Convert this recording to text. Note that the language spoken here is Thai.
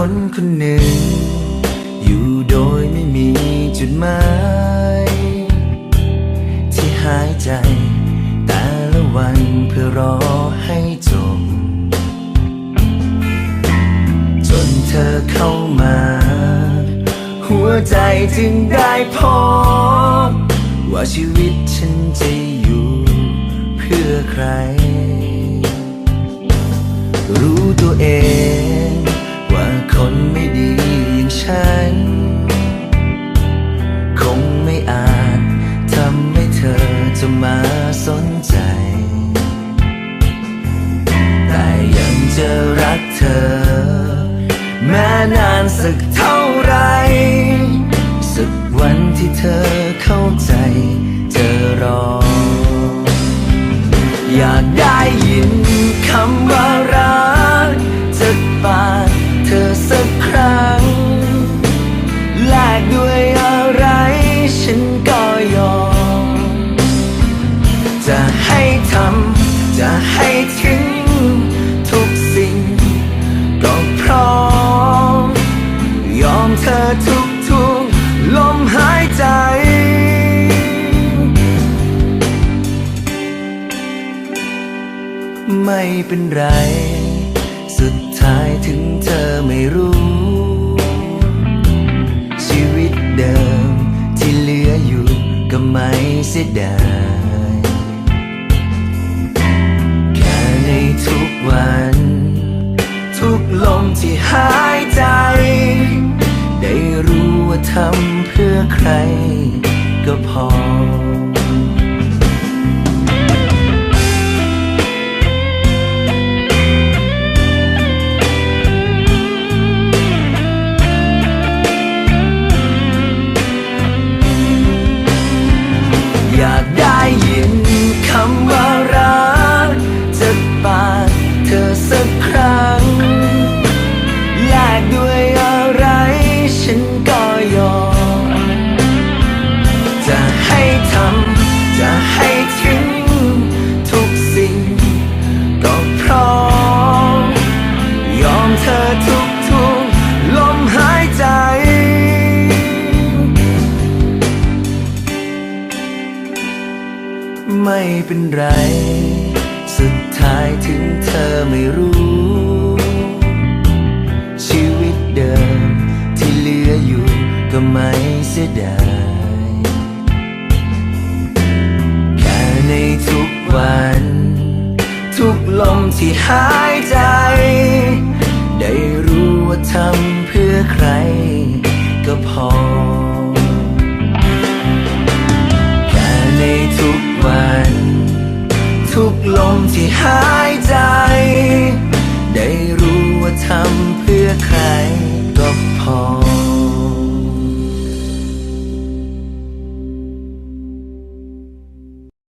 คนคนหนึ่ง อยู่โดยไม่มีจุดหมายที่หายใจ แต่ละวันเพื่อรอให้จบ จนเธอเข้ามา หัวใจจึงได้พบว่าชีวิตฉันจะอยู่เพื่อใคร รู้ตัวเอง มาสนใจ แต่ยังจะรักเธอ แม้นานสักเท่าไร สักวันที่เธอเข้า ไม่เป็นไร สุดท้ายถึงเธอไม่รู้ ชีวิตเดิมที่เหลืออยู่ก็ไม่เสียดายแค่ในทุกวัน ทุกลมที่หายใจ ได้รู้ว่าทำเพื่อใคร ไม่เป็นไร สุดท้ายถึงเธอไม่รู้ ชีวิตเดิมที่เหลืออยู่ก็ไม่เสียดายแค่ในทุกวัน ทุกลมที่หายใจ ได้รู้ว่าทำเพื่อใคร กลมที่หายใจ ได้รู้ว่าทำเพื่อใคร